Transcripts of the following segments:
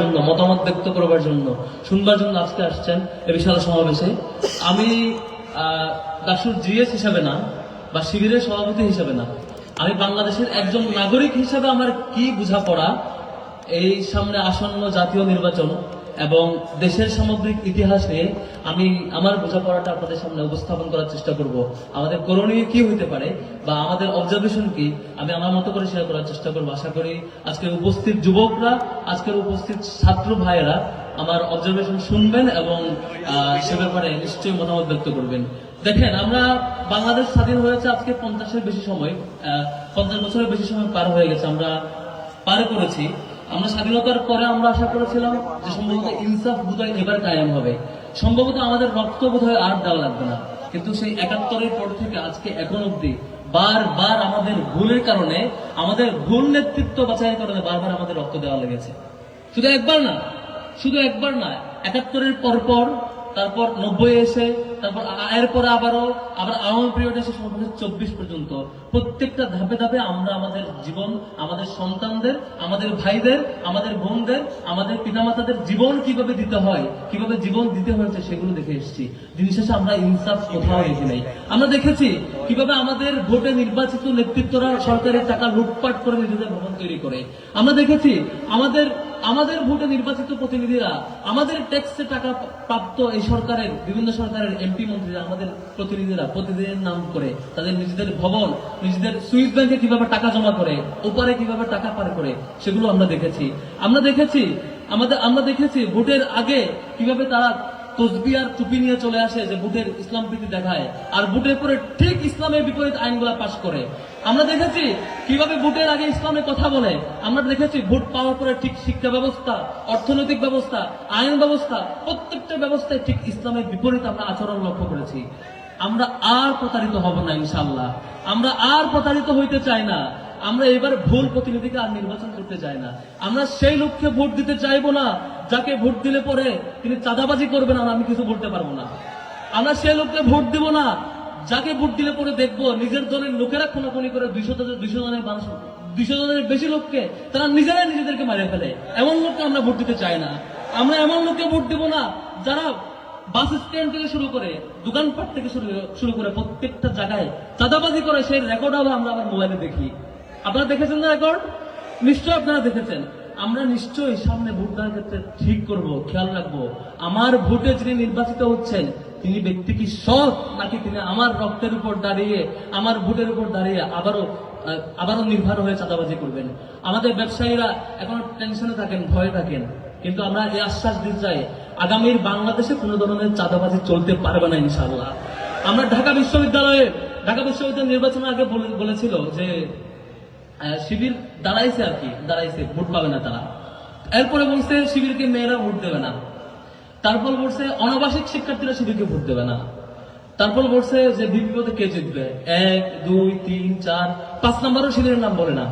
জন্য, মতামত ব্যক্ত করবার জন্য, শুনবার জন্য আজকে আসছেন এ বিশাল সমাবেশে। আমি দাসুর জিএস হিসাবে না, বা শিবিরের সভাপতি হিসাবে না, আমি বাংলাদেশের একজন নাগরিক হিসাবে আমার কি বোঝাপড়া, এই সামনে আসন্ন জাতীয় নির্বাচন এবং দেশের সামগ্রিক ইতিহাস আমি আমার বোঝাপড়াটা আপনাদের সামনে উপস্থাপন করার চেষ্টা করব। আমাদের করণীয় কি হইতে পারে বা আমাদের অবজারভেশন কি, আমি আমার মতো করে শেয়ার করার চেষ্টা করব। আশা করি আজকের উপস্থিত যুবকরা, আজকের উপস্থিত ছাত্র ভাইয়েরা আমার অবজারভেশন শুনবেন এবং সে ব্যাপারে নিশ্চয়ই মতামত ব্যক্ত করবেন। দেখেন, আমরা বাংলাদেশ স্বাধীন হয়েছে আজকে পঞ্চাশের বেশি সময় পঞ্চাশ বছরের বেশি সময় পার হয়ে গেছে। আমরা পার করেছি আমরা স্বাধীনতার পরে আমরা আশা করেছিলাম যে সম্ভবত ইনসাফ বোধহয় এবার কায়েম হবে। সম্ভবত আমাদের রক্ত বোধহয় আর দেওয়া লাগবে না। কিন্তু সেই একাত্তরের পর থেকে আজকে এখন অব্দি বারবার আমাদের ভুলের কারণে আমাদের ভুল নেতৃত্ব বাছাইয়ের কারণে বারবার আমাদের রক্ত দেওয়া লেগেছে। শুধু একবার না, শুধু একবার না, একাত্তরের পর পর তারপর নব্বই এসে, তারপর এরপরে আবারও, আবার আওয়ামী পিরিয়ড এসে সর্বশেষ চব্বিশ পর্যন্ত। প্রত্যেকটা ধাপে ধাপে আমরা আমাদের জীবন, আমাদের সন্তানদের, আমাদের ভাইদের, আমাদের বোনদের, আমাদের পিতামাতাদের জীবন কীভাবে দিতে হয়, কীভাবে জীবন দিতে হয়েছে সেগুলো দেখে এসেছি। দিন শেষে আমরা ইনসাফ কোথাও দেখি নাই। আমরা দেখেছি কীভাবে আমাদের ভোটে নির্বাচিত নেতৃত্বরা সরকারের টাকা লুটপাট করে নিজেদের ভবন তৈরি করে। আমরা দেখেছি আমাদের আমাদের ভোটে নির্বাচিত প্রতিনিধিরা, আমাদের ট্যাক্সে টাকা প্রাপ্ত এই সরকারের, বিভিন্ন সরকারের এমপি মন্ত্রীরা, আমাদের প্রতিনিধিরা প্রতিদিনের নাম করে তাদের নিজেদের ভবন, নিজেদের সুইস ব্যাংকে কীভাবে টাকা জমা করে, ওপারে কীভাবে টাকা পার করে, সেগুলো আমরা দেখেছি। আমরা দেখেছি, আমাদের, আমরা দেখেছি ভোটের আগে কীভাবে তারা তসবি আর টুপি নিয়ে চলে আসে যে বুটের ইসলাম প্রীতি দেখায়। আর বুটের পরে ঠিক ইসলামের বিপরীত আইনগুলা পাশ করে। আমরা দেখেছি কীভাবে বুটের আগে ইসলামের কথা বলে। আমরা দেখেছি ভোট পাওয়ার পরে ঠিক শিক্ষা ব্যবস্থা, অর্থনৈতিক ব্যবস্থা, আইন ব্যবস্থা, প্রত্যেকটা ব্যবস্থায় ঠিক ইসলামের বিপরীত আমরা আচরণ লক্ষ্য করেছি। আমরা আর প্রতারিত হব না ইনশাল্লাহ আমরা আর প্রতারিত হইতে চাই না। আমরা এবার ভুল প্রতিনিধিকে আর নির্বাচন করতে চাই না। আমরা সেই লক্ষ্যে ভোট দিতে চাইব না, যাকে ভোট দিলে পরে তিনি চাঁদাবাজি করবেন আর আমি কিছু বলতে পারব না। আমরা সেই লোককে ভোট দিব না, যাকে ভোট দিলে পরে দেখব নিজের দলের লোকেরা খুনাখুনি করে দুইশো দুইশো জনের মানুষ, দুইশো জনের বেশি লোককে তারা নিজেরাই নিজেদেরকে মারে ফেলে। এমন লোককে আমরা ভোট দিতে চাই না। আমরা এমন লোককে ভোট দিব না যারা বাস স্ট্যান্ড থেকে শুরু করে, দোকানপাট থেকে শুরু শুরু করে প্রত্যেকটা জায়গায় চাঁদাবাজি করে সেই রেকর্ড আমরা আমার মোবাইলে দেখি। আপনারা দেখেছেন না রেকর্ড নিশ্চয় আপনারা দেখেছেন। আমরা নিশ্চয়ই সামনে ভোট দেওয়ার ক্ষেত্রে ঠিক করব, খেয়াল রাখব। আমার ভোটে যিনি নির্বাচিত হচ্ছেন, তিনি ব্যক্তি কি সৎ, নাকি তিনি আমার রক্তের উপর দাঁড়িয়ে, আমার ভোটের উপর দাঁড়িয়ে আবারও আবারও নির্ভর হয়ে চাঁদাবাজি করবেন? আমাদের ব্যবসায়ীরা এখন টেনশনে থাকেন, ভয়ে থাকেন। কিন্তু আমরা এই আশ্বাস দিতে চাই, আগামীর বাংলাদেশে কোনো ধরনের চাঁদাবাজি চলতে পারবে না ইনশাআল্লাহ। আমরা ঢাকা বিশ্ববিদ্যালয়ে, ঢাকা বিশ্ববিদ্যালয় নির্বাচনের আগে বলে- বলেছিল যে শিবির দাঁড়াইছে আর কি, দাঁড়াইছে, ভোট পাবে না তারা। এরপরে বলছে শিবিরকে মেয়েরা ভোট দেবে না। তারপর বলছে অনাবাসিক শিক্ষার্থীরা শিবিরকে ভোট দেবে না। তারপর বলছে যে বিপিপদে কে জিতবে? এক, দুই, তিন, চার, পাঁচ নম্বরও শিবিরের নাম বলে না।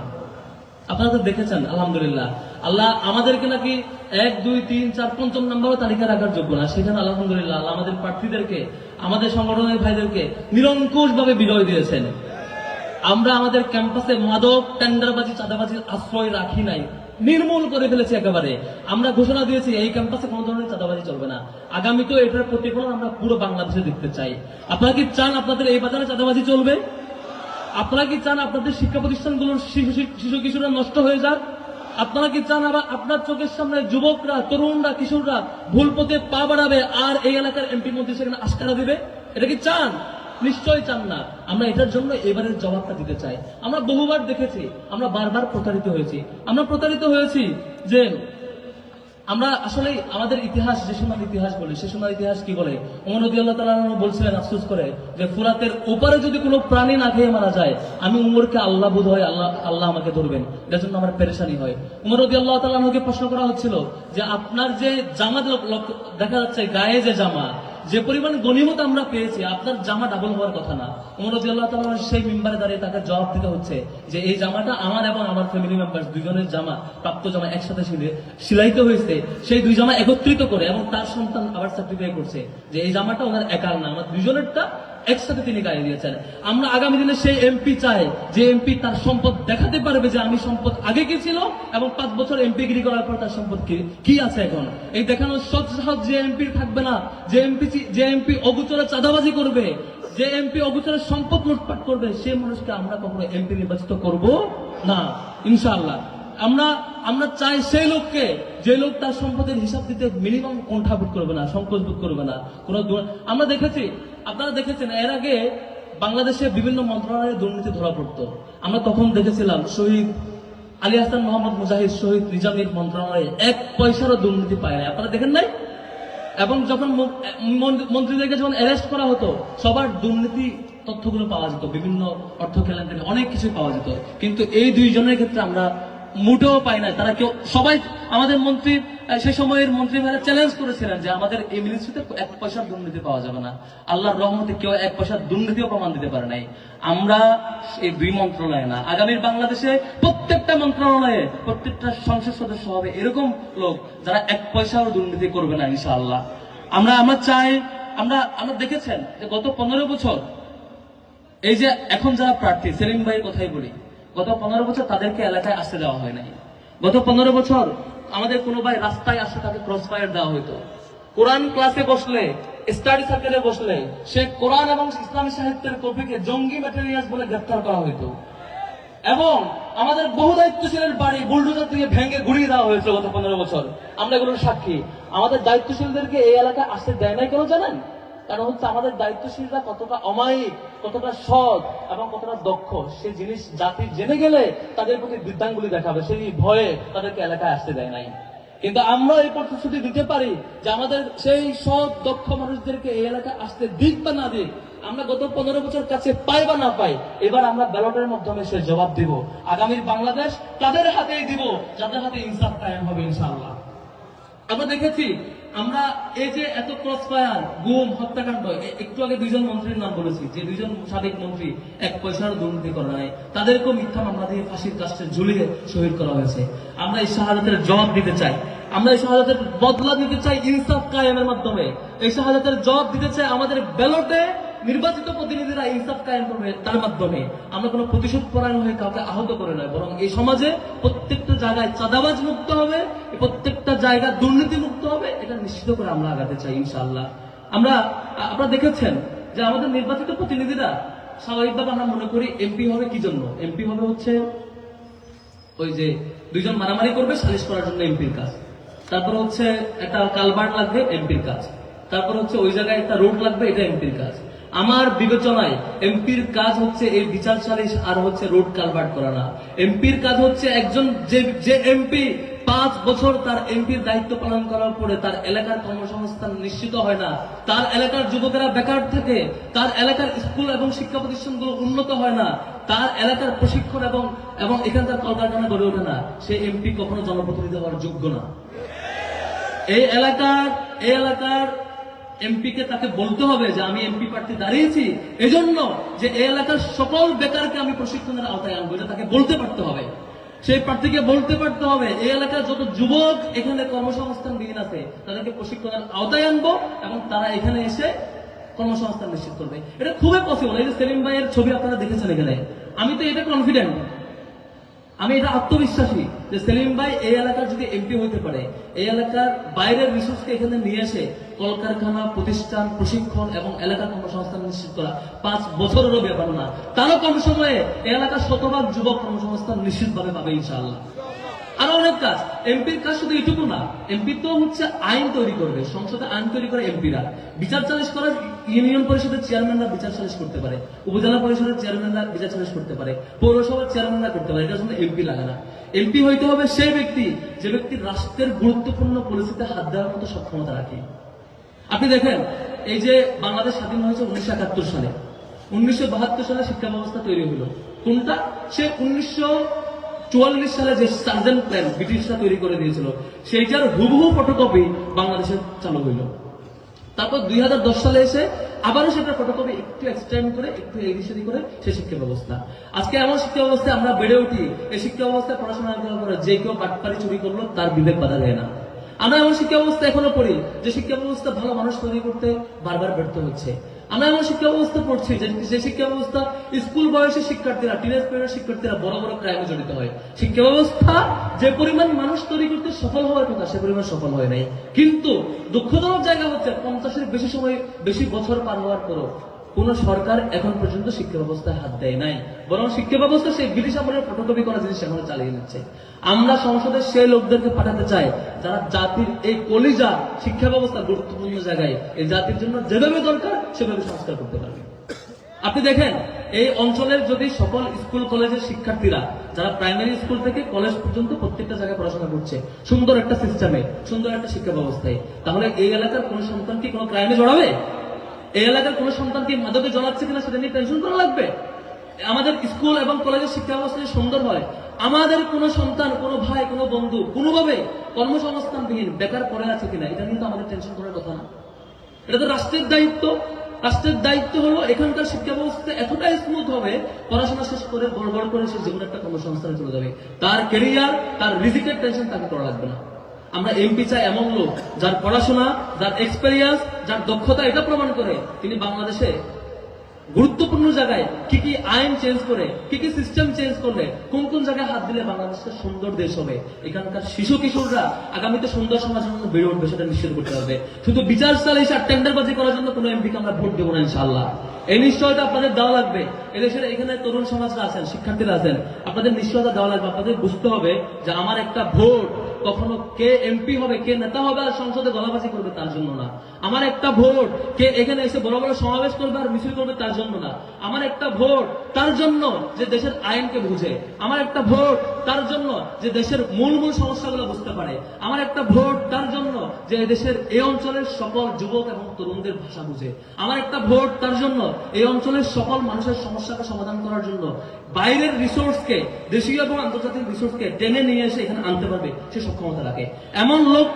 আপনারা তো দেখেছেন, আলহামদুলিল্লাহ। আল্লাহ আমাদেরকে নাকি এক, দুই, তিন, চার, পঞ্চম নম্বরও তালিকা রাখার যোগ্য না। সেখানে আলহামদুলিল্লাহ আল্লাহ আমাদের প্রার্থীদেরকে, আমাদের সংগঠনের ভাইদেরকে নিরঙ্কুশ ভাবে বিজয় দিয়েছেন। আমরা আমাদের ক্যাম্পাসে মাদক, টেন্ডারবাজি, চাঁদাবাজির আশ্রয় রাখি নাই। নির্মূল করে ফেলেছি একেবারে। আমরা ঘোষণা দিয়েছি, এই ক্যাম্পাসে কোনো ধরনের চাঁদাবাজি চলবে না। আগামীতেও এটার প্রতিফলন আমরা পুরো বাংলাদেশে দেখতে চাই। আপনারা কি চান আপনাদের এই বাজারে চাঁদাবাজি চলবে? আপনারা কি চান আপনাদের শিক্ষা প্রতিষ্ঠানগুলোর শিশু কিশোররা নষ্ট হয়ে যাক? আপনারা কি চান আবার আপনার চোখের সামনে যুবকরা, তরুণরা, কিশোররা ভুল পথে পা বাড়াবে আর এই এলাকার এমপি মন্ত্রী সেখানে আস্কারা দিবে? এটা কি চান? নিশ্চয়ই চান না। আমরা এটার জন্য এবারের জবাবটা দিতে চাই। আমরা বহুবার দেখেছি, আমরা বারবার প্রতারিত হয়েছি। আমরা প্রতারিত হয়েছি যে আমরা আসলে আমাদের ইতিহাস, যে সময় ইতিহাস বলি, সে সময় ইতিহাস কি বলে? ওমর রদি আল্লাহ তালা বলছিলেন আফসোস করে যে ফুরাতের ওপারে যদি কোনো প্রাণী না খেয়ে মারা যায়, আমি উমরকে আল্লাহ বোধ হয় আল্লাহ আল্লাহ আমাকে ধরবেন। যার জন্য আমার পেরেশানি হয়। উমর রদি আল্লাহ তালাকে প্রশ্ন করা হচ্ছিল যে আপনার যে জামা দেখা যাচ্ছে গায়ে যে জামা যে পরিমাণ গণিমত আমরা পেয়েছি, আপনার জামা ডাবল হওয়ার কথা না। উমর আল্লাহ তালা সেই মেম্বারে দাঁড়িয়ে তাকে জবাব দিতে হচ্ছে যে, এই জামাটা আমার এবং আমার ফ্যামিলি মেম্বার দুজনের জামা, প্রাপ্ত জামা একসাথে সিলে সিলাইতে হয়েছে। সেই দুই জামা একত্রিত করে এবং তার সন্তান আবার সার্টিফাই করছে যে, এই জামাটা ওনার একার না, আমার দুজনেরটা একসাথে তিনি গায়ে দিয়েছেন। আমরা আগামী দিনে সেই এমপি চাই, যে এমপি তার সম্পদ দেখাতে পারবে যে আমি সম্পদ আগে কি ছিল এবং পাঁচ বছর এমপি গিরি করার পর তার সম্পদ কি কি আছে এখন? এই দেখানোর সৎ সাহস যে এমপি থাকবে না, যে এমপি যে এমপি অগুচরে চাঁদাবাজি করবে, যে এমপি অগুচরে সম্পদ লুটপাট করবে সে মানুষকে আমরা কখনো এমপি নির্বাচিত করব না। ইনশাআল্লাহ। আমরা আমরা চাই সেই লোককে, যে লোক তার সম্পদের হিসাব দিতে মিনিমাম কণ্ঠা কণ্ঠাবোধ করবে না, সংকোচ বোধ করবে না, কোনো আমরা দেখেছি, আপনারা দেখেছেন, এর আগে বাংলাদেশে বিভিন্ন মন্ত্রণালয়ে দুর্নীতি ধরা পড়তো। আমরা তখন দেখেছিলাম, শহীদ আলী হাসান মোহাম্মদ মুজাহিদ শহীদ নিজামীর মন্ত্রণালয়ে এক পয়সারও দুর্নীতি পায় না আপনারা দেখেন নাই? এবং যখন মন্ত্রীদেরকে যখন অ্যারেস্ট করা হতো, সবার দুর্নীতি তথ্যগুলো পাওয়া যেত, বিভিন্ন অর্থ কেলেঙ্কারি অনেক কিছু পাওয়া যেত। কিন্তু এই দুইজনের ক্ষেত্রে আমরা মুটেও পাই না। তারা কেউ সবাই আমাদের মন্ত্রী সেই সময়ের মন্ত্রী ভাইরা চ্যালেঞ্জ করেছিলেন যে আমাদের এই মিনিস্ট্রিতে এক পয়সার দুর্নীতি পাওয়া যাবে না। আল্লাহর রহমতে কেউ এক পয়সার দুর্নীতিও প্রমাণ দিতে পারে নাই। আমরা এই দুই মন্ত্রণালয়ে না। আগামীর বাংলাদেশে প্রত্যেকটা মন্ত্রণালয়ে প্রত্যেকটা সংসদ সদস্য হবে এরকম লোক যারা এক পয়সাও দুর্নীতি করবে না, ইনশাআল্লাহ। আমরা আমরা চাই, আমরা আমরা দেখেছেন যে গত পনেরো বছর এই যে এখন যারা প্রার্থী, সেলিম ভাইয়ের কথাই বলি গত পনেরো বছর তাদেরকে এলাকায় আসতে দেওয়া হয় নাই। গত পনেরো বছর আমাদের কোনো ভাই রাস্তায় আসে তাকে ক্রস ফায়ার দেওয়া হইতো। কোরআন ক্লাসে বসলে স্টাডি সার্কেলে বসলে, সে কোরআন এবং ইসলামী সাহিত্যের কপিকে জঙ্গি ম্যাটেরিয়ালস বলে গ্রেফতার করা হইতো। এবং আমাদের বহু দায়িত্বশীলের বাড়ি বুলডোজার দিয়ে ভেঙে গুড়িয়ে দেওয়া হয়েছিল গত পনেরো বছর। আমরা এগুলোর সাক্ষী। আমাদের দায়িত্বশীলদেরকে এই এলাকায় আসতে দেয় নাই কেন জানেন? কারণ হচ্ছে আমাদের দায়িত্বশীলরা কতটা অমায়িক, কতটা সৎ এবং কতটা দক্ষ, সে জিনিস জাতি জেনে গেলে তাদের প্রতি বৃদ্ধাঙ্গুলি দেখাবে, সেই ভয়ে তাদেরকে এলাকায় আসতে দেয় নাই। কিন্তু আমরা এই প্রতিশ্রুতি দিতে পারি যে আমাদের সেই সৎ, দক্ষ মানুষদেরকে এই এলাকায় আসতে দিক বা না দিক, আমরা গত পনেরো বছর কাছে পাই বা না পাই, এবার আমরা ব্যালটের মাধ্যমে সে জবাব দিব। আগামীর বাংলাদেশ তাদের হাতেই দিব, যাদের হাতে ইনসাফ কায়েম হবে, ইনশাআল্লাহ। আমরা দেখেছি আমরা এই যে এত ক্রস ফায়ার গুম, হত্যাকাণ্ড একটু আগে দুইজন মন্ত্রীর নাম বলেছি, যে দুইজন সাবেক মন্ত্রী এক পয়সার দুর্নীতি করা নাই, তাদেরকেও মিথ্যা মামলা দিয়ে ফাঁসির কাস্টে ঝুলিয়ে শহীদ করা হয়েছে। আমরা এই শাহাদাতের জবাব দিতে চাই। আমরা এই শাহাদাতের বদলা দিতে চাই ইনসাফ কায়েমের মাধ্যমে। এই শাহাদাতের জবাব দিতে চাই আমাদের ব্যালটে নির্বাচিত প্রতিনিধিরা ইনসাফ কায়েম করবে তার মাধ্যমে। আমরা কোনো প্রতিশোধ পরায়ণ হয়ে কাউকে আহত করে নয়, বরং এই সমাজে প্রত্যেকটা জায়গায় চাঁদাবাজ মুক্ত হবে প্রত্যেকটা জায়গা দুর্নীতি মুক্ত হবে, এটা নিশ্চিত করে আমরা আগাতে চাই, ইনশাআল্লাহ। আমরা, আপনারা দেখেছেন যে আমাদের নির্বাচিত প্রতিনিধিরা, স্বাভাবিকভাবে আমরা মনে করি এমপি হবে কি জন্য? এমপি হবে হচ্ছে ওই যে দুইজন মারামারি করবে, সালিশ করার জন্য এমপির কাজ। তারপর হচ্ছে একটা কালভার্ট লাগবে, এমপির কাজ। তারপর হচ্ছে ওই জায়গায় একটা রোড লাগবে, এটা এমপির কাজ। আমার বিবেচনায় এমপির কাজ হচ্ছে এই বিচার সালিশ আর হচ্ছে রোড কালভার্ট করা না। এমপির কাজ হচ্ছে একজন যে যে এমপি পাঁচ বছর তার এমপির দায়িত্ব পালন করার পরে তার এলাকার কর্মসংস্থান নিশ্চিত হয় না। তার এলাকার যুবকেরা বেকার থাকে, তার এলাকার স্কুল এবং শিক্ষা প্রতিষ্ঠানগুলো উন্নত হয় না, তার এলাকার প্রশিক্ষণ এবং এবং এখানকার কলকারখানা গড়ে ওঠে না। সে এমপি কখনো জনপ্রতিনিধি হওয়ার যোগ্য না। এই এলাকার এই এলাকার এমপিকে তাকে বলতে হবে যে আমি এমপি প্রার্থী দাঁড়িয়েছি, এজন্য যে এই এলাকার সকল বেকারকে আমি প্রশিক্ষণের আওতায় আনব, এটা তাকে বলতে পারতে হবে। সেই প্রার্থীকে বলতে পারতে হবে, এই এলাকার যত যুবক এখানে কর্মসংস্থান বিহীন আছে, তাদেরকে প্রশিক্ষণের আওতায় আনব এবং তারা এখানে এসে কর্মসংস্থান নিশ্চিত করবে। এটা খুবই পসিবল এই যে সেলিম ভাইয়ের ছবি আপনারা দেখেছেন এখানে। আমি তো এটা কনফিডেন্ট আমি এটা আত্মবিশ্বাসী যে সেলিম ভাই এই এলাকার যদি এমপি হতে পারে, এই এলাকার বাইরের রিসোর্সকে এখানে নিয়ে এসে কলকারখানা, প্রতিষ্ঠান, প্রশিক্ষণ এবং এলাকার কর্মসংস্থান নিশ্চিত করা পাঁচ বছরেরও ব্যাপার না। তারও কম সময়ে এলাকার শতভাগ যুবক কর্মসংস্থান নিশ্চিতভাবে পাবে ইনশাআল্লাহ। আরও অনেক কাজ। এমপির কাজ শুধু এটুকু না এমপি তো হচ্ছে আইন তৈরি করবে, সংসদে আইন তৈরি করে এমপিরা বিচার সালিশ করার ইউনিয়ন পরিষদের চেয়ারম্যানরা বিচার সালিশ করতে পারে, উপজেলা পরিষদের চেয়ারম্যানরা বিচার সালিশ করতে পারে, পৌরসভার চেয়ারম্যানরা করতে পারে, এটার জন্য এমপি লাগে না। এমপি হইতে হবে সেই ব্যক্তি, যে ব্যক্তি রাষ্ট্রের গুরুত্বপূর্ণ পরিস্থিতিতে হাত দেওয়ার মতো সক্ষমতা রাখে। আপনি দেখেন, এই যে বাংলাদেশ স্বাধীন হয়েছে উনিশশো একাত্তর সালে। উনিশশো বাহাত্তর সালে শিক্ষা ব্যবস্থা তৈরি হলো। কোনটা? সে উনিশশো চুয়াল্লিশ সালে যে সার্জেন্ট প্ল্যান ব্রিটিশরা তৈরি করে দিয়েছিল, সেইটার হুবহু ফটোকপি বাংলাদেশে চালু হইল। তারপর দুই সালে এসে আবারও সেটা ফটোকপি একটু এক্সটেন্ড করে, একটু এডিশন করে সে শিক্ষা ব্যবস্থা। আজকে এমন শিক্ষা ব্যবস্থায় আমরা বেড়ে উঠি, এই শিক্ষা ব্যবস্থায় পড়াশোনা করার পরে যে কেউ পাটপারি চুরি করল, তার বিবেক বাধা দেয় না। আমরা এমন শিক্ষা ব্যবস্থা এখনও পড়ি, যে শিক্ষা ব্যবস্থা ভালো মানুষ তৈরি করতে বারবার ব্যর্থ হচ্ছে। আমরা এমন শিক্ষা ব্যবস্থা পড়ছি যে শিক্ষা ব্যবস্থা স্কুল বয়সী শিক্ষার্থীরা টিনেজ পেয়ে শিক্ষার্থীরা বড় বড় ক্রাইমে জড়িত হয়। শিক্ষা ব্যবস্থা যে পরিমাণ মানুষ তৈরি করতে সফল হওয়ার কথা, সে পরিমাণ সফল হয় নাই। কিন্তু দুঃখজনক জায়গা হচ্ছে পঞ্চাশের বেশি সময়, বেশি বছর পার হওয়ার পরও কোন সরকার এখন পর্যন্ত শিক্ষা ব্যবস্থায় হাত দেয় নাই। বরং শিক্ষা ব্যবস্থা সেই ব্রিটিশ আমলের ফটোকপি করা জিনিস এখনও চালিয়ে নিচ্ছে। আমরা সংসদে সেই লোকদেরকে পাঠাতে চাই, যারা জাতির এই কলিজা শিক্ষা ব্যবস্থা গুরুত্বপূর্ণ জায়গায় এই জাতির জন্য যেভাবে দরকার, সেভাবে সংস্কার করতে পারবে। আপনি দেখেন, এই অঞ্চলের যদি সকল স্কুল, কলেজের শিক্ষার্থীরা, যারা প্রাইমারি স্কুল থেকে কলেজ পর্যন্ত প্রত্যেকটা জায়গায় পড়াশোনা করছে, সুন্দর একটা সিস্টেমে সুন্দর একটা শিক্ষা ব্যবস্থায়, তাহলে এই এলাকার কোন সন্তান কি কোনো ক্রাইমে জড়াবে? এই এলাকার কোন সন্তান কি মাদকে জড়াচ্ছে কিনা সেটা নিয়ে টেনশন করা লাগবে? আমাদের স্কুল এবং কলেজের শিক্ষা ব্যবস্থা যদি সুন্দর হয়, আমাদের কোন সন্তান, কোন ভাই, কোন বন্ধু কোনোভাবে কর্মসংস্থানবিহীন, বেকার পড়ে আছে কিনা, এটা নিয়ে তো আমাদের টেনশন করার কথা না। এটা তো রাষ্ট্রের দায়িত্ব। রাষ্ট্রের দায়িত্ব হলো এখানকার শিক্ষা ব্যবস্থা এতটাই স্মুথ হবে, পড়াশোনা শেষ করে বড় বড় করে সে জীবনে একটা কর্মসংস্থানে চলে যাবে। তার কেরিয়ার তার রিজিকের টেনশন তাকে করা লাগবে না। আমরা এমপি চাই এমন লোক যার পড়াশোনা, যার এক্সপেরিয়েন্স যার দক্ষতা এটা প্রমাণ করে। তিনি বাংলাদেশে গুরুত্বপূর্ণ জায়গায় কি কি আইন চেঞ্জ করে, কি কি সিস্টেম চেঞ্জ করলে, কোন কোন জায়গায় হাত দিলে বাংলাদেশটা সুন্দর দেশ হবে। এখানকার শিশু কিশোররা আগামীতে সুন্দর সমাজের জন্য বেড়ে উঠবে সেটা নিশ্চিত করতে হবে। শুধু বিচার চালিয়ে আর টেন্ডারবাজি করার জন্য কোনো এমপিকে আমরা ভোট দেবো না ইনশাল্লাহ এই নিশ্চয়তা আপনাদের দেওয়া লাগবে। এদেশের এখানে তরুণ সমাজরা আছেন, শিক্ষার্থীরা আছেন। আপনাদের নিশ্চয়তা দেওয়া লাগবে। আপনাদের বুঝতে হবে যে আমার একটা ভোট কখনো কে এমপি হবে, কে নেতা হবে আর সংসদে গলাবাজি করবে তার জন্য না। আমার একটা ভোট, কে এখানে এসে বড় বড় সমাবেশ করবে আর মিছিল করবে তার জন্য না। আমার একটা ভোট, তার জন্য যে দেশের আইনকে বুঝে। আমার একটা ভোট, তার জন্য যে দেশের মূল মূল সমস্যাগুলো বুঝতে পারে। আমার একটা ভোট, তার জন্য যে দেশের এই অঞ্চলের সকল যুবক এবং তরুণদের ভাষা বুঝে। আমার একটা ভোট, তার জন্য এই অঞ্চলের সকল মানুষের সমস্যাকে সমাধান করার জন্য বাইরের রিসোর্সকে দেশীয় এবং আন্তর্জাতিক রিসোর্সকে টেনে নিয়ে এসে এখানে আনতে পারবে, সে সক্ষমতা রাখে। এমন লোক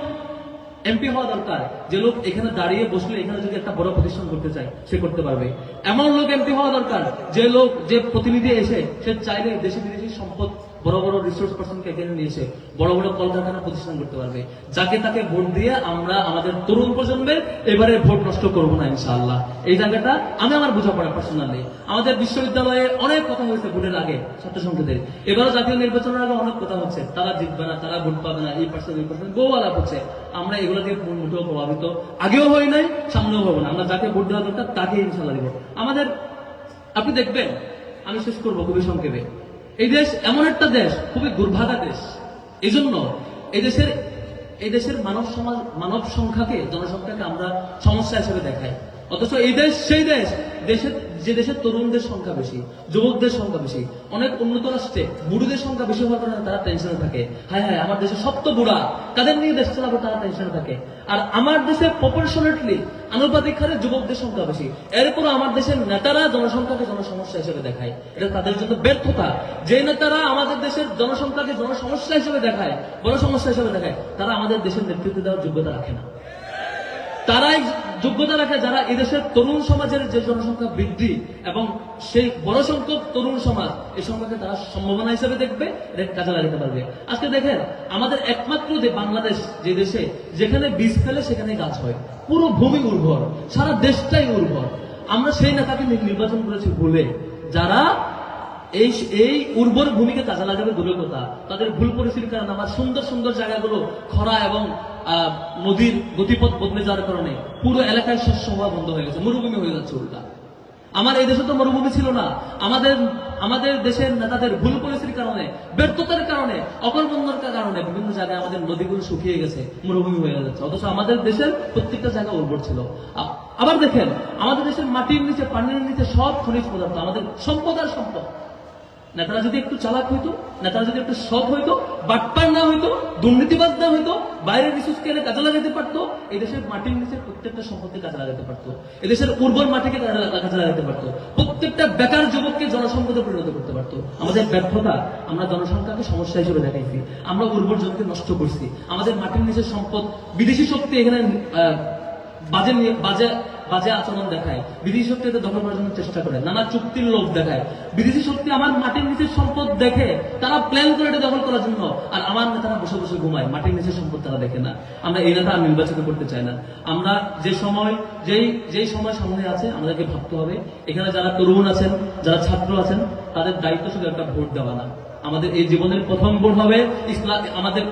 এমপি হওয়া দরকার, যে লোক এখানে দাঁড়িয়ে বসলে এখানে যদি একটা বড় প্রতিষ্ঠান করতে চায়, সে করতে পারবে। এমন লোক এমপি হওয়া দরকার, যে লোক, যে প্রতিনিধি এসে, সে চাইলে দেশে বিদেশি সম্পদ বড় বড় রিসোর্স পার্সনকে এখানে নিয়ে এসে বড় বড় কলকারখানা প্রতিষ্ঠান করতে পারবে। যাকে তাকে ভোট দিয়ে আমরা আমাদের তরুণ প্রজন্মের এবারে ভোট নষ্ট করব না ইনশাআল্লাহ। এই জায়গাটা আমি আমার বোঝাপড়া পার্সোনালি আমাদের বিশ্ববিদ্যালয়ে অনেক কথা হয়েছে ভোটের আগে ছাত্র সংসদের। এবারও জাতীয় নির্বাচনের আগে অনেক কথা হচ্ছে। তারা জিতবে না, তারা ভোট পাবে না, এই পার্সেন্ট এই পার্সেন্ট বহু আলাপ হচ্ছে। আমরা এগুলো দিয়ে মোটেও প্রভাবিত। আগেও হই নাই, সামনেও হব না। আমরা যাকে ভোট দেওয়া দরকার তাকে ইনশাল্লাহ দিব। আমাদের, আপনি দেখবেন, আমি শেষ করব খুবই সংক্ষেপে। এই দেশ এমন একটা দেশ, খুবই দুর্ভাগা দেশ। এই জন্য এই দেশের এই দেশের মানব সমাজ, মানব সংখ্যাকে, জনসংখ্যাকে আমরা সমস্যা হিসেবে দেখাই। অথচ এই দেশ, সেই দেশ, দেশের, যে দেশের তরুণদের সংখ্যা বেশি, যুবকদের সংখ্যা বেশি, অনেক উন্নত রাষ্ট্রে বুড়োদের সংখ্যা বেশি হওয়ার কারণে তারা টেনশনে থাকে। হ্যাঁ হ্যাঁ আমার দেশে সব তো বুড়া, কাদের নিয়ে দেশ চালাবো তারা টেনশনে থাকে? আর আমার দেশে প্রপোর্শনেটলি আনুপাতিক হারে যুবকদের সংখ্যা বেশি। এরপর আমার দেশের নেতারা জনসংখ্যাকে জনসমস্যা হিসেবে দেখায়। এটা তাদের জন্য ব্যর্থতা। যে নেতারা আমাদের দেশের জনসংখ্যাকে জনসমস্যা হিসেবে দেখায়, বড় সমস্যা হিসেবে দেখায়, তারা আমাদের দেশের নেতৃত্ব দেওয়ার যোগ্যতা রাখে না। তারাই যোগ্যতা রাখে যারা এদেশের তরুণ সমাজের যে জনসংখ্যা বৃদ্ধি এবং সেই বড় সংখ্যক তরুণ সমাজ এই সংখ্যাকে তারা সম্ভাবনা হিসেবে দেখবে কাজে লাগাতে পারবে। আজকে দেখেন, আমাদের একমাত্র যে বাংলাদেশ, যে দেশে যেখানে বীজ ফেলে সেখানে গাছ হয়। পুরো ভূমি উর্বর, সারা দেশটাই উর্বর। আমরা সেই নেতাকে নির্বাচন করেছি ভুলে যারা এই এই উর্বর ভূমিকে কাজে লাগাবে দূরের কথা। তাদের ভুল পরিস্থিতির কারণে আমার সুন্দর সুন্দর জায়গাগুলো খরা এবং নদীর গতিপথ বদলে যাওয়ার কারণে পুরো এলাকায় শস্য হওয়া বন্ধ হয়ে গেছে, মরুভূমি হয়ে যাচ্ছে উল্টা। আমার এই দেশে তো মরুভূমি ছিল না। আমাদের আমাদের দেশের নেতাদের ভুল পরিস্থিতির কারণে, ব্যর্থতার কারণে অকর্মণ্যতার কারণে বিভিন্ন জায়গায় আমাদের নদীগুলো শুকিয়ে গেছে, মরুভূমি হয়ে যাচ্ছে। অথচ আমাদের দেশের প্রত্যেকটা জায়গা উর্বর ছিল। আবার দেখেন, আমাদের দেশের মাটির নিচে, পানির নিচে সব খনিজ পদার্থ, আমাদের সম্পদ আর সম্পদ। নেতারা যদি একটু চালাক হইতো, নেতারা যদি একটু সৎ হইতো বাটপার না হইতো দুর্নীতিবাদ না হইতো, বাইরের রিসোর্সকে কাজে লাগাতে পারতো, এই দেশের মাটির নিচে প্রত্যেকটা সম্পত্তি কাজে লাগাতে পারতো। এদেশের উর্বর মাটিকে কাজে লাগাতে পারতো। প্রত্যেকটা বেকার যুবককে জনসম্পদে পরিণত করতে পারতো। আমাদের ব্যর্থতা আমরা জনসংখ্যাকে সমস্যা হিসেবে দেখাইছি। আমরা উর্বর জমিকে নষ্ট করছি। আমাদের মাটির নিচের সম্পদ, বিদেশি শক্তি এখানে বাজে বাজে বাজে আচরণ দেখায়, বিদেশি শক্তি এদের দখল করার জন্য চেষ্টা করে, নানা চুক্তির লোভ দেখায়। বিদেশি শক্তি আমার মাটির নিচের সম্পদ দেখে, তারা প্ল্যান করে এটা দখল করার জন্য, আর আমার নেতারা বসে বসে ঘুমায়, মাটির নিচের সম্পদ তারা দেখে না। আমরা এই নেতা নির্বাচিত করতে চাই না। আমরা যে সময়, যেই যেই সময় সামনে আছে, আমাদেরকে ভাবতে হবে। এখানে যারা তরুণ আছেন, যারা ছাত্র আছেন, তাদের দায়িত্ব শুধু একটা ভোট দেওয়া না। আমাদের এই জীবনের প্রথম ভোট হবে ইসলাম আমাদের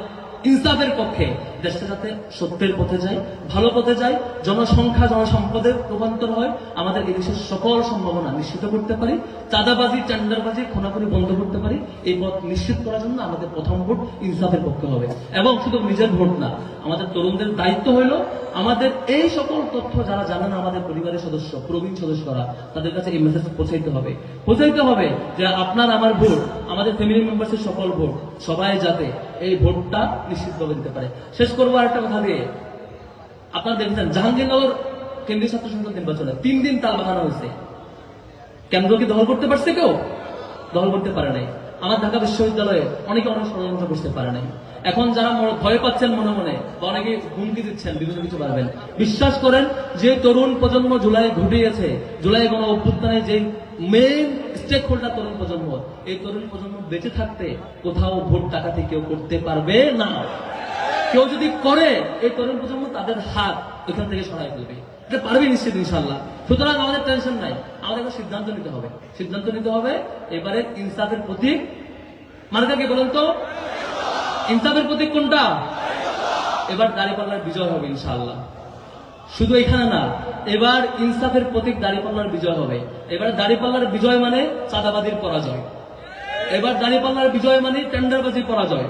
ইনসাফের পক্ষে দেশটা যাতে সত্যের পথে যায় ভালো পথে যায় জনসংখ্যা, জনসম্পদের রূপান্তর হয়, আমাদের এই দেশের সকল সম্ভাবনা নিশ্চিত করতে পারি, চাঁদাবাজি, টেন্ডারবাজি, খোনাখুনি বন্ধ করতে পারি, এই পথ নিশ্চিত করার জন্য আমাদের প্রথম ভোট ইনসাফের পক্ষে হবে। এবং শুধু নিজের ভোট না, আমাদের তরুণদের দায়িত্ব হইল আমাদের এই সকল তথ্য যারা জানেন আমাদের পরিবারের সদস্য, প্রবীণ সদস্যরা, তাদের কাছে এই মেসেজ পৌঁছাইতে হবে। পৌঁছাইতে হবে যে আপনার আমার ভোট, আমাদের ফ্যামিলি মেম্বার্সের সকল ভোট, সবাই যাতে এই ভোটটা নিশ্চিতভাবে দিতে পারে। শেষ করব আরেকটা কথা দিয়ে। আপনারা দেখছেন, জাহাঙ্গীরনগর কেন্দ্রীয় ছাত্র সংসদ নির্বাচনে তিন দিন তাল বাহানো হয়েছে। কেন্দ্র কি দখল করতে পারছে কেউ? দখল করতে পারে নাই। আমার ঢাকা বিশ্ববিদ্যালয়ে অনেকে অনেক ষড়যন্ত্র করতে পারে নাই। এখন যারা ভয় পাচ্ছেন মনে মনে, বা অনেকে হুমকি দিচ্ছেন, বিভিন্ন কিছু পারবেন বিশ্বাস করেন যে তরুণ প্রজন্ম জুলাই ঘটিয়েছে, জুলাই গণ অভ্যুত্থানে যে মেইন স্টেক হোল্ডার তরুণ প্রজন্ম। এই তরুণ প্রজন্ম বেঁচে থাকতে কোথাও ভোট টাকাতে কেউ করতে পারবে না। কেউ যদি করে, এই তরুণ প্রজন্ম তাদের হাত এখান থেকে সরাই ফেলবে। এটা পারবে নিশ্চিত ইনশাল্লাহ সুতরাং আমাদের টেনশন নাই। আমাদের একটা সিদ্ধান্ত নিতে হবে। সিদ্ধান্ত নিতে হবে এবারে ইনসাফের প্রতীক। মার্কা কে বলেন তো? ইনসাফের প্রতীক কোনটা? এবার দাঁড়িপাল্লার বিজয় হবে ইনশাআল্লাহ। শুধু এখানে না, এবার ইনসাফের প্রতীক দাঁড়িপাল্লার বিজয় হবে। এবার দাঁড়িপাল্লার বিজয় মানে চাঁদাবাদীর পরাজয়। এবার দাঁড়িপাল্লার বিজয় মানে টেন্ডারবাজির পরাজয়।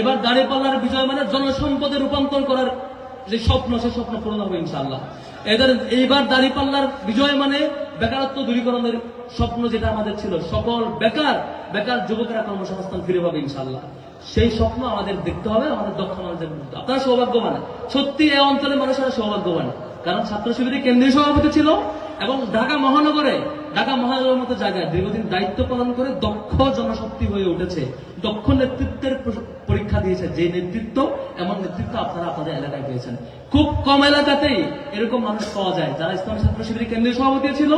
এবার দাঁড়িপাল্লার বিজয় মানে জনসম্পদে রূপান্তর করার যে স্বপ্ন, সে স্বপ্ন পূরণ হবে ইনশাল্লাহ এদের এইবার দাঁড়িপাল্লার বিজয় মানে বেকারত্ব দূরীকরণের স্বপ্ন যেটা আমাদের ছিল, সকল বেকার বেকার যুবকেরা কর্মসংস্থান ফিরে পাবে ইনশাল্লাহ সেই স্বপ্ন আমাদের দেখতে হবে, আমাদের দক্ষ মানুষদের। আপনারা সৌভাগ্যবান। সত্যি এই অঞ্চলের মানুষেরা সৌভাগ্যবান। কারণ ছাত্র শিবিরের কেন্দ্রীয় সভাপতি ছিল এবং ঢাকা মহানগরে, ঢাকা মহানগরের মতো জায়গায় দীর্ঘদিন দায়িত্ব পালন করে দক্ষ জনশক্তি হয়ে উঠেছে। দক্ষ নেতৃত্বের পরীক্ষা দিয়েছে যে নেতৃত্ব, এমন নেতৃত্ব আপনারা আপনাদের এলাকায় পেয়েছেন। খুব কম এলাকাতেই এরকম মানুষ পাওয়া যায় যারা ইসলামী ছাত্র শিবিরের কেন্দ্রীয় সভাপতি ছিল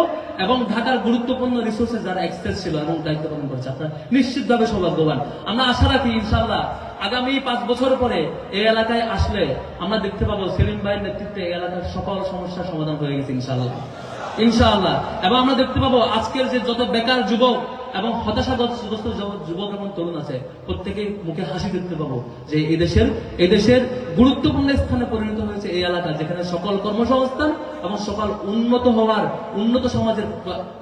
এবং ঢাকার গুরুত্বপূর্ণ রিসোর্সে যারা এক্সপ্রেস ছিল এবং দায়িত্ব পালন করছে। আপনারা নিশ্চিতভাবে সৌভাগ্যবান। আমরা আশা রাখি ইনশাল্লাহ আগামী পাঁচ বছর পরে এই এলাকায় আসলে আমরা দেখতে পাবো সেলিম ভাইয়ের নেতৃত্বে এই এলাকার সকল সমস্যার সমাধান হয়ে গেছে ইনশাল্লাহ ইনশাআল্লাহ। এবং আমরা দেখতে পাবো আজকের যে যত বেকার যুবক এবং হতাশাগ্রস্ত যুবক এবং তরুণ আছে প্রত্যেকেই মুখে হাসি দেখতে পাবো যে এই দেশের এই দেশের গুরুত্বপূর্ণ স্থানে পরিণত হয়েছে এই এলাকা, যেখানে সকল কর্মসংস্থান এবং সকল উন্নত হওয়ার, উন্নত সমাজের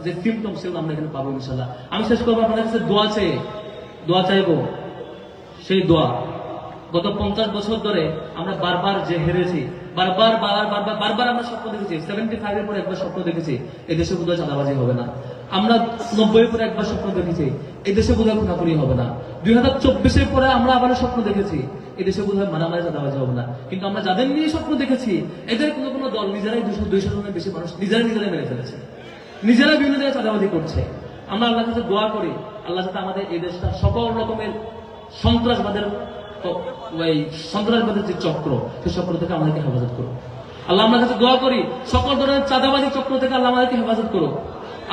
যে সিমটম সেগুলো আমরা এখানে পাবো ইনশাল্লাহ আমি শেষ করব, আপনাদের কাছে দোয়া চেয়ে, দোয়া চাইব, সেই দোয়া। গত পঞ্চাশ বছর ধরে আমরা বারবার যে হেরেছি, বারবার বারবার বারবার বারবার আমরা স্বপ্ন দেখেছি। সেভেন্টি ফাইভের পরে একবার স্বপ্ন দেখেছি, এই দেশে বোধহয় চাঁদাবাজি হবে না। আমরা নব্বই পরে একবার স্বপ্ন দেখেছি, এই দেশে বোধহয় খুনাখুনি হবে না। দুই হাজার চব্বিশের পরে আমরা আবারও স্বপ্ন দেখেছি, এই দেশে বোধহয় মারামারি, চাঁদাবাজি হবে না। কিন্তু আমরা যাদের নিয়ে স্বপ্ন দেখেছি, এদের কোনো কোনো দল নিজেরাই দুশো, দুইশো জনের বেশি মানুষ নিজেরাই নিজেরাই মেরে ফেলেছে। নিজেরা বিভিন্ন জায়গায় চাঁদাবাজি করছে। আমরা আল্লাহ কাছে দোয়া করি, আল্লাহ যাতে আমাদের এই দেশটা সকল রকমের সন্ত্রাসবাদের ওই সন্ত্রাসবাদের যে চক্র, সেই চক্র থেকে আমাদেরকে হেফাজত করো আল্লাহ আমার কাছে দোয়া করি, সকল ধরনের চাঁদাবাজি চক্র থেকে আল্লাহ আমাদেরকে হেফাজত করো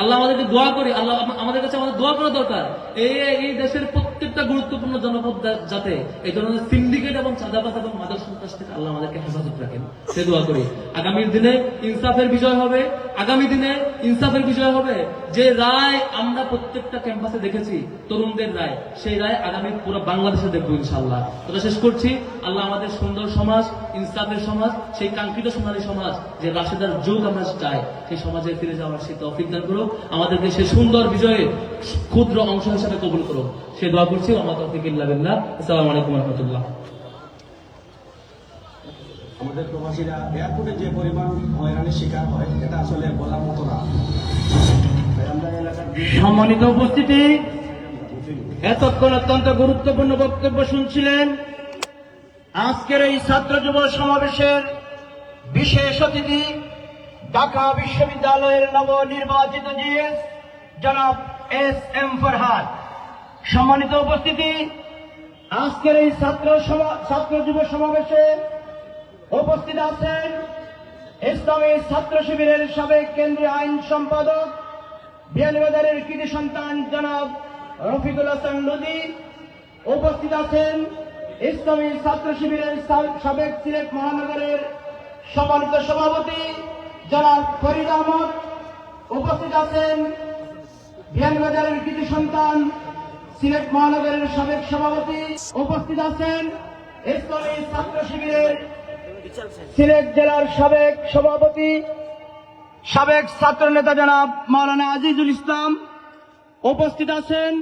আল্লাহ আমাদেরকে দোয়া করি, আল্লাহ আমাদের কাছে আমাদের দোয়া করা দরকার। এই এই দেশের প্রত্যেকটা গুরুত্বপূর্ণ জনপদ যাতে এই ধরনের সিন্ডিকেট এবং চাঁদাবাজ এবং মাদক সন্ত্রাস থেকে আল্লাহ আমাদেরকে হেফাজত রাখেন। সে দোয়া করি। আগামীর দিনে ইনসাফের বিজয় হবে। আগামী দিনে ইনসাফের বিজয় হবে। যে রায় আমরা প্রত্যেকটা ক্যাম্পাসে দেখেছি, তরুণদের রায়, সেই রায় আগামী পুরো বাংলাদেশে দেখব ইনশাল্লাহ এটা শেষ করছি। আল্লাহ আমাদের সুন্দর সমাজ, ইনসাফের সমাজ, সেই কাঙ্ক্ষিত সোনালী সমাজ, যে রাশেদার যুগ আমরা চাই, সেই সমাজে ফিরে যাওয়ার সে তৌফিক দান করো আমাদেরকে সে সুন্দর বিজয়ে ক্ষুদ্র অংশ হিসাবে কবুল করো সে দোয়া করছি ইল্লা বিল্লাহ। আসসালামু আলাইকুম রহমতুল্লাহ আমাদের প্রবাসীরা এয়ারপোর্টে যে পরিমাণ হয়রানির শিকার হয় এটা আসলে বলার মতো না। সম্মানিত উপস্থিতি এতক্ষণ অত্যন্ত গুরুত্বপূর্ণ বক্তব্য শুনছিলেন আজকের এই ছাত্র যুব সমাবেশের বিশেষ অতিথি ঢাকা বিশ্ববিদ্যালয়ের নবনির্বাচিত জিএস জনাব এস এম ফরহাদ। সম্মানিত উপস্থিতি, আজকের এই ছাত্র ছাত্র যুব সমাবেশে উপস্থিত আছেন ইসলামী ছাত্র শিবিরের সাবেক কেন্দ্রীয় আইন সম্পাদক বিয়ানীবাজারের কৃতি সন্তান জনাব রফিকুল হাসান নদী উপস্থিত আছেন ইসলামী ছাত্র শিবিরের সাবেক সিলেট মহানগরের সম্মানিত সভাপতি জনাব ফরিদ আহমদ উপস্থিত আছেন। বিয়ানীবাজারের কৃতি সন্তান, সিলেট মহানগরের সাবেক সভাপতি উপস্থিত আছেন। ইসলামী ছাত্র শিবিরের সিলেট জেলার সাবেক সভাপতি, সাবেক ছাত্র নেতা জনাব মাওলানা আজিজুল ইসলাম উপস্থিত আছেন।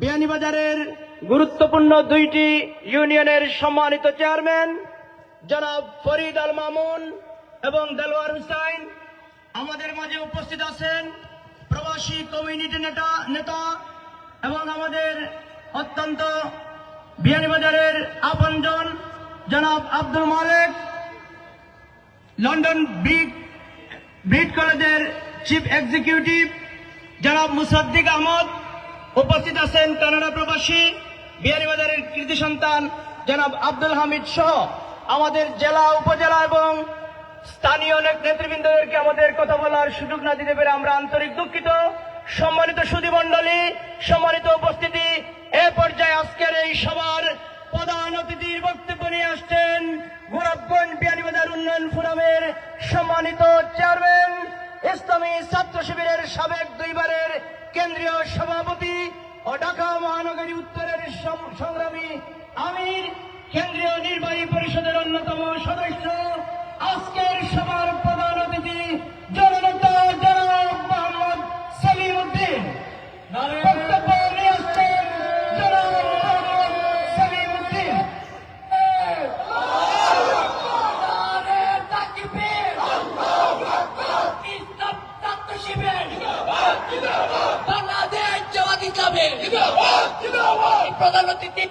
বিয়ানীবাজারের গুরুত্বপূর্ণ দুইটি ইউনিয়নের সম্মানিত চেয়ারম্যান জনাব ফরিদ আল মামুন এবং দেলোয়ার হুসাইন আমাদের মাঝে উপস্থিত আছেন। প্রবাসী কমিউনিটি নেতা নেতা এবং আমাদের অত্যন্ত বিয়ানীবাজারের আপনজন জনাব আব্দুল মালেক, লন্ডন ব্রিট ব্রিট কলেজের চিফ এক্সিকিউটিভ জনাব মুসাদ্দিক আহমদ, উপস্থিত আছেন কানাডা প্রবাসী বিহারীবাজারের কৃতি সন্তান জনাব আব্দুল হামিদ সহ আমাদের জেলা, উপজেলা এবং স্থানীয় অনেক নেতৃবৃন্দদেরকে আমাদের কথা বলার সুযোগ না দিতে পেরে আমরা আন্তরিক দুঃখিত। সম্মানিত সুধী মণ্ডলী সম্মানিত উপস্থিতি, এ পর্যায়ে আজকের এই সভার প্রধান অতিথির বক্তব্য নিয়ে আসছেন গোরখগঞ্জ বিয়ানীবাজার উন্নয়ন ফোরামের সম্মানিত চেয়ারম্যান, ইসলামী ছাত্র শিবিরের সাবেক দুইবারের কেন্দ্রীয় সভাপতি ও ঢাকা মহানগরী উত্তরের সংগ্রামী আমির, কেন্দ্রীয় নির্বাহী পরিষদের অন্যতম সদস্য আজকের সভার প্রধান অতিথি জননেতা জনাব মোহাম্মদ সালিম উদ্দিন বক্তব্য নিয়ে আসছেন জনাব মোহাম্মদ সালিম উদ্দিন বাংলাদেশ জবাব হিসাবে প্রধান অতিথি